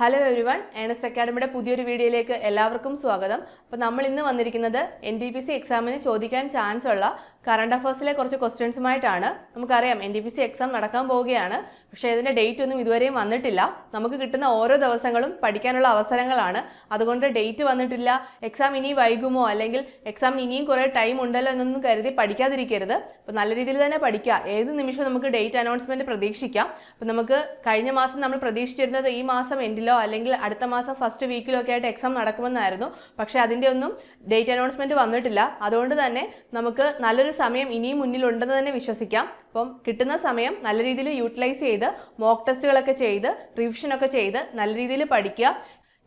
Hello everyone Ernest അക്കാഡമിയുടെ പുതിയൊരു വീഡിയോയിലേക്ക് എല്ലാവർക്കും സ്വാഗതം. അപ്പോൾ നമ്മൾ ഇന്ന് വന്നിരിക്കുന്നത് എൻ ഡി പി സി എക്സാമിന് ചോദിക്കാൻ ചാൻസ് ഉള്ള കറണ്ട് അഫേഴ്സിലെ കുറച്ച് ക്വസ്റ്റ്യൻസുമായിട്ടാണ് നമുക്കറിയാം N D P C exam നടക്കാൻ പോവുകയാണ്. പക്ഷേ ഇതിന്റെ ഡേറ്റ് ഒന്നും ഇതുവരെയും വന്നിട്ടില്ല. നമുക്ക് കിട്ടുന്ന ഓരോ ദിവസങ്ങളും പഠിക്കാനുള്ള അവസരങ്ങളാണ്. അതുകൊണ്ട് ഡേറ്റ് വന്നിട്ടില്ല. എക്സാം ഇനി വൈകുമോ? അല്ലെങ്കിൽ എക്സാമിന് ഇനിയും കുറേ ടൈം ഉണ്ടല്ലോ എന്നൊന്നും കരുതി പഠിക്കാതിരിക്കരുത്. അപ്പോൾ നല്ല രീതിയിൽ തന്നെ പഠിക്കുക. ഏത് നിമിഷവും നമുക്ക് ഡേറ്റ് അനൗൺസ്മെന്റ് പ്രതീക്ഷിക്കാം. അപ്പോൾ നമുക്ക് കഴിഞ്ഞ മാസം നമ്മൾ പ്രതീക്ഷിച്ചിരുന്നത് ഈ മാസം എൻഡിലോ അല്ലെങ്കിൽ അടുത്ത മാസം ഫസ്റ്റ് വീക്കിലോ ഒക്കെ ആയിട്ട് എക്സാം നടക്കുമെന്നായിരുന്നു. പക്ഷേ അതിന്റെ ഒന്നും ഡേറ്റ് അനൗൺസ്മെന്റ് വന്നിട്ടില്ല. അതുകൊണ്ട് തന്നെ നമുക്ക് നല്ലൊരു സമയം ഇനിയും മുന്നിലുണ്ടെന്ന് തന്നെ വിശ്വസിക്കാം. അപ്പം കിട്ടുന്ന സമയം നല്ല രീതിയിൽ യൂട്ടിലൈസ് ചെയ്ത് മോക്ക് ടെസ്റ്റുകളൊക്കെ ചെയ്ത് റിവിഷനൊക്കെ ചെയ്ത് നല്ല രീതിയിൽ പഠിക്കുക.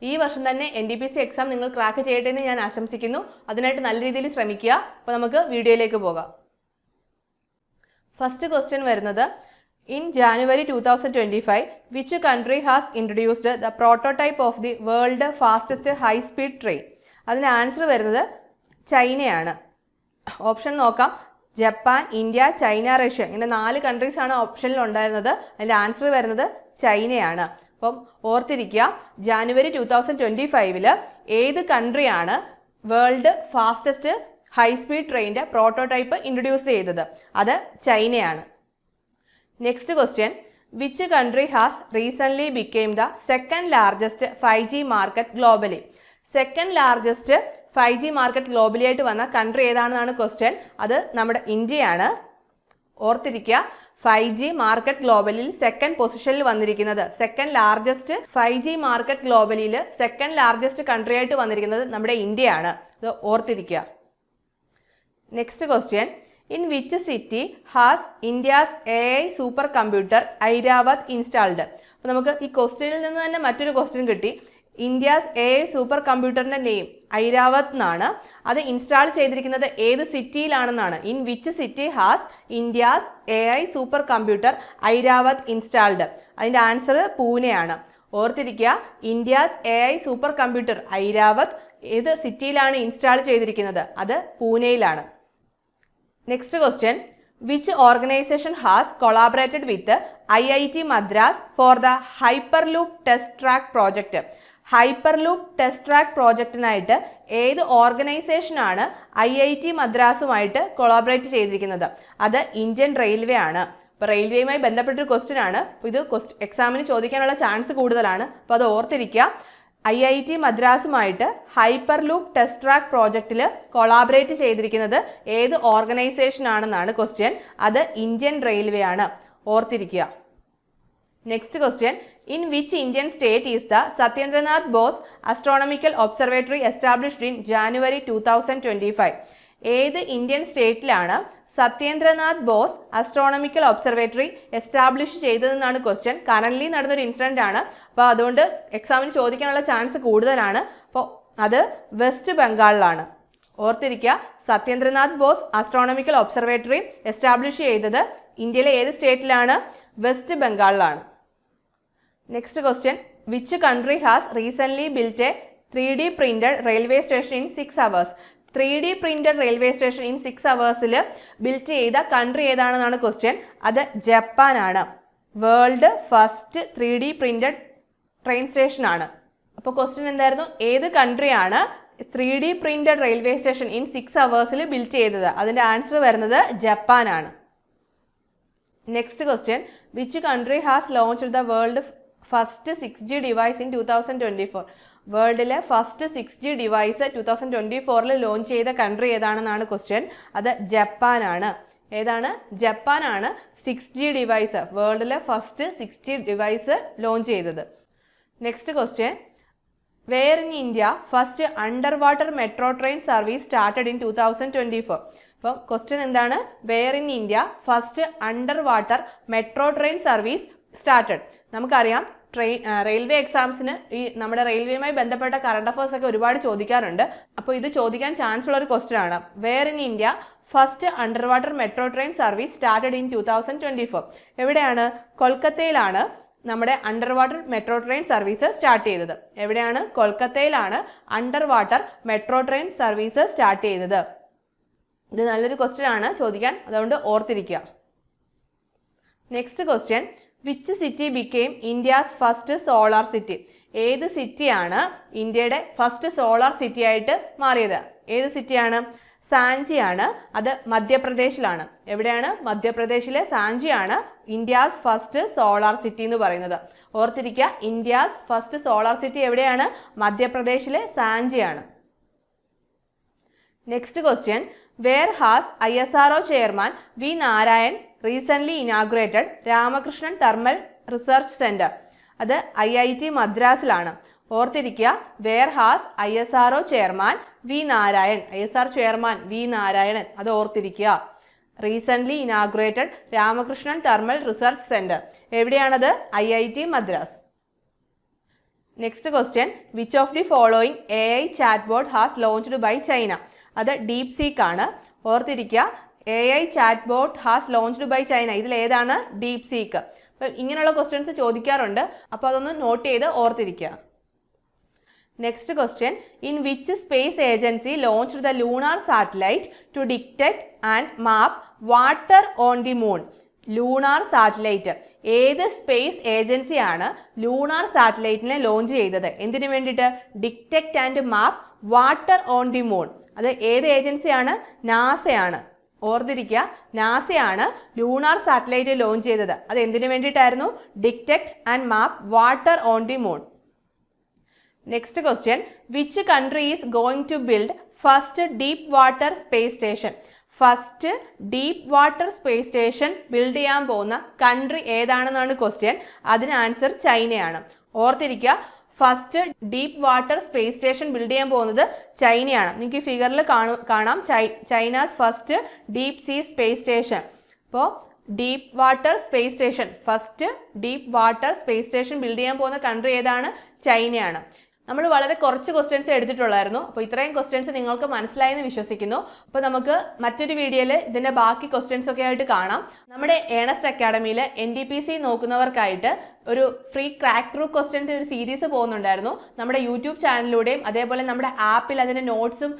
ഈ വർഷം തന്നെ N D P C exam നിങ്ങൾ ക്രാക്ക് ചെയ്യട്ടെ എന്ന് ഞാൻ ആശംസിക്കുന്നു. അതിനായിട്ട് നല്ല രീതിയിൽ ശ്രമിക്കുക. അപ്പോൾ നമുക്ക് വീഡിയോയിലേക്ക് പോകാം. ഫസ്റ്റ് ക്വസ്റ്റ്യൻ വരുന്നത് in January two thousand twenty five which country has introduced the prototype of the world fastest high speed train അതിന് ആൻസർ വരുന്നത് ചൈനയാണ്. ഓപ്ഷൻ നോക്കാം. Japan India China Russia. ഇങ്ങനെ നാല് കൺട്രീസാണ് ഓപ്ഷനിൽ ഉണ്ടായിരുന്നത്. അതിന്റെ ആൻസർ വരുന്നത് ചൈനയാണ്. അപ്പം ഓർത്തിരിക്കുക ജാനുവരി ടു തൗസൻഡ് ട്വന്റി ഫൈവിൽ ഏത് കൺട്രിയാണ് വേൾഡ് ഫാസ്റ്റസ്റ്റ് ഹൈ സ്പീഡ് ട്രെയിനിന്റെ പ്രോട്ടോടൈപ്പ് ഇൻട്രൊഡ്യൂസ് ചെയ്തത്? അത് ചൈനയാണ്. Next question which country has recently became the second largest five G market globally second largest five G market globally ആയിട്ട് വന്ന കൺട്രി ഏതാണെന്നാണ് ക്വസ്റ്റ്യൻ അത് നമ്മുടെ ഇന്ത്യയാണ്. ഓർത്തിരിക്കുക. ഫൈവ് ജി മാർക്കറ്റ് ഗ്ലോബലിൽ സെക്കൻഡ് പൊസിഷനിൽ വന്നിരിക്കുന്നത്. Second largest five G market ഗ്ലോബലിൽ second largest country ആയിട്ട് വന്നിരിക്കുന്നത് നമ്മുടെ ഇന്ത്യയാണ്. ഇത് ഓർത്തിരിക്കുക. Next question in which city has India's A I super computer Airavat installed അപ്പോൾ നമുക്ക് ഈ ക്വസ്റ്റ്യനിൽ നിന്ന് തന്നെ മറ്റൊരു ക്വസ്റ്റ്യൻ കിട്ടി. ഇന്ത്യാസ് എ ഐ സൂപ്പർ കമ്പ്യൂട്ടറിന്റെ നെയിം ഐരാവത് എന്നാണ് അത് ഇൻസ്റ്റാൾ ചെയ്തിരിക്കുന്നത് ഏത് സിറ്റിയിലാണെന്നാണ് in which city has India's A I super computer Airavat installed അതിന്റെ ആൻസർ പൂനെയാണ്. ഓർത്തിരിക്കുക India's A I super computer Airavat ഏത് സിറ്റിയിലാണ് ഇൻസ്റ്റാൾ ചെയ്തിരിക്കുന്നത്? അത് പൂനെയിലാണ്. Next question which organisation has collaborated with I I T Madras for the hyper loop test track project hyper loop test track പ്രോജക്റ്റിനായിട്ട് ഏത് ഓർഗനൈസേഷനാണ് I I T മദ്രാസുമായിട്ട് collaborate ചെയ്തിരിക്കുന്നത്? അത് Indian railway ആണ്. അപ്പോൾ റെയിൽവേയുമായി ബന്ധപ്പെട്ടൊരു ക്വസ്റ്റ്യൻ ആണ്. ഇത് എക്സാമിന് ചോദിക്കാനുള്ള ചാൻസ് കൂടുതലാണ്. അപ്പോൾ അത് ഓർത്തിരിക്കുക. ഐ ഐ ടി മദ്രാസുമായിട്ട് ഹൈപ്പർ ലൂപ്പ് ടെസ്റ്റ് ട്രാക്ക് പ്രോജക്റ്റിൽ കൊളാബറേറ്റ് ചെയ്തിരിക്കുന്നത് ഏത് ഓർഗനൈസേഷൻ ആണെന്നാണ് ക്വസ്റ്റ്യൻ. അത് ഇന്ത്യൻ റെയിൽവേ ആണ്. ഓർത്തിരിക്കുക. Next question. In which Indian state is the Satyendranath Bose astronomical observatory established in January two thousand twenty five. ഏത് Indian സ്റ്റേറ്റിലാണ് Satyendranath Bose astronomical observatory establish ചെയ്തതെന്നാണ് question currently നടന്നൊരു incident ആണ്. അപ്പോൾ അതുകൊണ്ട് എക്സാമിന് ചോദിക്കാനുള്ള ചാൻസ് കൂടുതലാണ്. അപ്പോൾ അത് വെസ്റ്റ് ബംഗാളിലാണ് ഓർത്തിരിക്കുക Satyendranath Bose astronomical observatory establish ചെയ്തത് ഇന്ത്യയിലെ ഏത് സ്റ്റേറ്റിലാണ് west ബംഗാളിലാണ് next question which country has recently built a three D printed railway station in six hours three D printed railway station in six അവേഴ്സിൽ built ചെയ്ത country ഏതാണെന്നാണ് question അത് ജപ്പാനാണ്. World first three D printed train station ആണ്. അപ്പോൾ question എന്തായിരുന്നു? ഏത് കൺട്രിയാണ് three D printed railway station in six അവേഴ്സിൽ built ചെയ്തത്? അതിന്റെ answer വരുന്നത് ജപ്പാനാണ്. Next question which country has launch the world first six G device in two thousand twenty four വേൾഡിലെ first six G device two thousand twenty ഫോറിൽ launch ചെയ്ത country ഏതാണെന്നാണ് question അത് ജപ്പാനാണ് ഏതാണ്? ജപ്പാനാണ് six G device വേൾഡിലെ first six G device launch ചെയ്തത് next question where in India first under water metro train service started in two thousand twenty four അപ്പം question എന്താണ്? Where in India first under water metro train service started നമുക്കറിയാം train railway എക്സാംസിന് ഈ നമ്മുടെ റെയിൽവേയുമായി ബന്ധപ്പെട്ട current affairs ഒക്കെ ഒരുപാട് ചോദിക്കാറുണ്ട്. അപ്പോൾ ഇത് ചോദിക്കാൻ ചാൻസ് ഉള്ള ഒരു ക്വസ്റ്റ്യൻ ആണ്. Where in India first under water metro train service started in two thousand twenty four എവിടെയാണ്? കൊൽക്കത്തയിലാണ് നമ്മുടെ under water metro train service start ചെയ്തത്. എവിടെയാണ്? കൊൽക്കത്തയിലാണ് under water metro train service start ചെയ്തത്. ഇത് നല്ലൊരു ക്വസ്റ്റ്യൻ ആണ്. ചോദിക്കാൻ അതുകൊണ്ട് ഓർത്തിരിക്കുക. Next question which city became India's first solar city ഏത് സിറ്റിയാണ് ഇന്ത്യയുടെ ഫസ്റ്റ് സോളാർ സിറ്റി ആയിട്ട് മാറിയത്? ഏത് സിറ്റിയാണ്? സാഞ്ചിയാണ്. അത് മധ്യപ്രദേശിലാണ്. എവിടെയാണ്? മധ്യപ്രദേശിലെ സാഞ്ചിയാണ് ഇന്ത്യാസ് ഫസ്റ്റ് സോളാർ സിറ്റി എന്ന് പറയുന്നത്. ഓർത്തിരിക്കുക ഇന്ത്യാസ് ഫസ്റ്റ് സോളാർ സിറ്റി എവിടെയാണ്? മധ്യപ്രദേശിലെ സാഞ്ചിയാണ്. Next question where has I S R chairman V Narayan recent inaugurated Ramakrishnan thermal research centre അത് ഐ ഐ ടി മദ്രാസിലാണ്. ഓർത്തിരിക്കുക where has I S R chairman V Narayan I S R chairman V Narayanan അത് ഓർത്തിരിക്കുക. Recently inaugurated Ramakrishnan thermal research centre എവിടെയാണത്? I I T Madras. Next question which of the following A I chat board has launched by China അത് deep seek ആണ്. ഓർത്തിരിക്കുക A I chat board has launched by China ഇതിൽ ഏതാണ്? Deep seek അപ്പം ഇങ്ങനെയുള്ള questions ചോദിക്കാറുണ്ട്. അപ്പോൾ അതൊന്ന് നോട്ട് ചെയ്ത് ഓർത്തിരിക്കുക. Next question in which space agency launched the lunar satellite to detect and map water on the moon lunar satellite ഏത് സ്പേസ് ഏജൻസിയാണ് ലൂണാർ സാറ്റലൈറ്റിനെ ലോഞ്ച് ചെയ്തത്? എന്തിനു വേണ്ടിയിട്ട്? Detect and map water on the moon അത് ഏത് ഏജൻസിയാണ് നാസയാണ് ഓർത്തിരിക്കുക നാസയാണ് ലൂണാർ സാറ്റലൈറ്റ് ലോഞ്ച് ചെയ്തത്. അത് എന്തിനു വേണ്ടിയിട്ടായിരുന്നു? Detect and map water on the moon. Next question which country is going to build first deep water space station first deep water space station build ചെയ്യാൻ പോകുന്ന കൺട്രി ഏതാണെന്നാണ് ക്വസ്റ്റ്യൻ അതിന് answer ചൈനയാണ്. ഓർത്തിരിക്കുക first deep water space station build ചെയ്യാൻ പോകുന്നത് ചൈനയാണ്. നിങ്ങൾക്ക് ഫിഗറിൽ കാണു കാണാം. China's first deep sea space station. അപ്പോൾ deep water space station. First deep water space station build ചെയ്യാൻ പോകുന്ന കൺട്രി ഏതാണ്? ചൈനയാണ്. നമ്മൾ വളരെ കുറച്ച് ക്വസ്റ്റ്യൻസ് എടുത്തിട്ടുള്ളായിരുന്നു. അപ്പോൾ ഇത്രയും ക്വസ്റ്റ്യൻസ് നിങ്ങൾക്ക് മനസ്സിലായെന്ന് വിശ്വസിക്കുന്നു. അപ്പോൾ നമുക്ക് മറ്റൊരു വീഡിയോയിൽ ഇതിന്റെ ബാക്കി ക്വസ്റ്റ്യൻസ് ഒക്കെ ആയിട്ട് കാണാം. നമ്മുടെ ഏണസ്റ്റ് അക്കാഡമിയിൽ എൻ ഡി പി സി നോക്കുന്നവർക്കായിട്ട് ഒരു ഫ്രീ ക്രാക്ക് ത്രൂ ക്വസ്റ്റ്യൻസ് ഒരു സീരീസ് പോകുന്നുണ്ടായിരുന്നു. നമ്മുടെ യൂട്യൂബ് ചാനലിലൂടെയും അതേപോലെ നമ്മുടെ ആപ്പിൽ അതിന്റെ നോട്ട്സും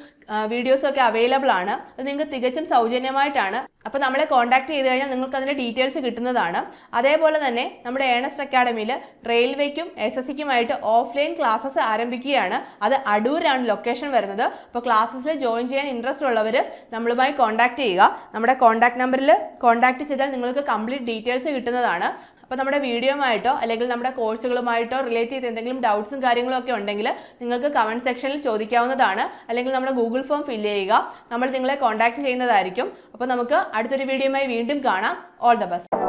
വീഡിയോസും ഒക്കെ അവൈലബിൾ ആണ്. അത് നിങ്ങൾക്ക് തികച്ചും സൗജന്യമായിട്ടാണ്. അപ്പോൾ നമ്മളെ കോൺടാക്ട് ചെയ്ത് കഴിഞ്ഞാൽ നിങ്ങൾക്ക് അതിന്റെ ഡീറ്റെയിൽസ് കിട്ടുന്നതാണ്. അതേപോലെ തന്നെ നമ്മുടെ ഏണസ്റ്റ് അക്കാഡമിയിൽ റെയിൽവേക്കും എസ് എസ് സിക്കുമായിട്ട് ഓഫ്ലൈൻ ക്ലാസ്സസ് ആരംഭിക്കുകയാണ്. അത് അടൂരാണ് ലൊക്കേഷൻ വരുന്നത്. അപ്പോൾ ക്ലാസ്സസിൽ ജോയിൻ ചെയ്യാൻ ഇൻട്രസ്റ്റ് ഉള്ളവർ നമ്മളുമായി കോൺടാക്ട് ചെയ്യുക. നമ്മുടെ കോൺടാക്ട് നമ്പറിൽ കോൺടാക്ട് ചെയ്താൽ നിങ്ങൾക്ക് കംപ്ലീറ്റ് ഡീറ്റെയിൽസ് കിട്ടുന്നതാണ്. അപ്പോൾ നമ്മുടെ വീഡിയോയുമായിട്ടോ അല്ലെങ്കിൽ നമ്മുടെ കോഴ്സുകളുമായിട്ടോ റിലേറ്റ് ചെയ്ത് എന്തെങ്കിലും ഡൗട്ട്സും കാര്യങ്ങളും ഒക്കെ ഉണ്ടെങ്കിൽ നിങ്ങൾക്ക് കമന്റ് സെക്ഷനിൽ ചോദിക്കാവുന്നതാണ്. അല്ലെങ്കിൽ നമ്മുടെ ഗൂഗിൾ ഫോം ഫില്ല് ചെയ്യുക. നമ്മൾ നിങ്ങളെ കോൺടാക്ട് ചെയ്യുന്നതായിരിക്കും. അപ്പോൾ നമുക്ക് അടുത്തൊരു വീഡിയോയുമായി വീണ്ടും കാണാം. All the best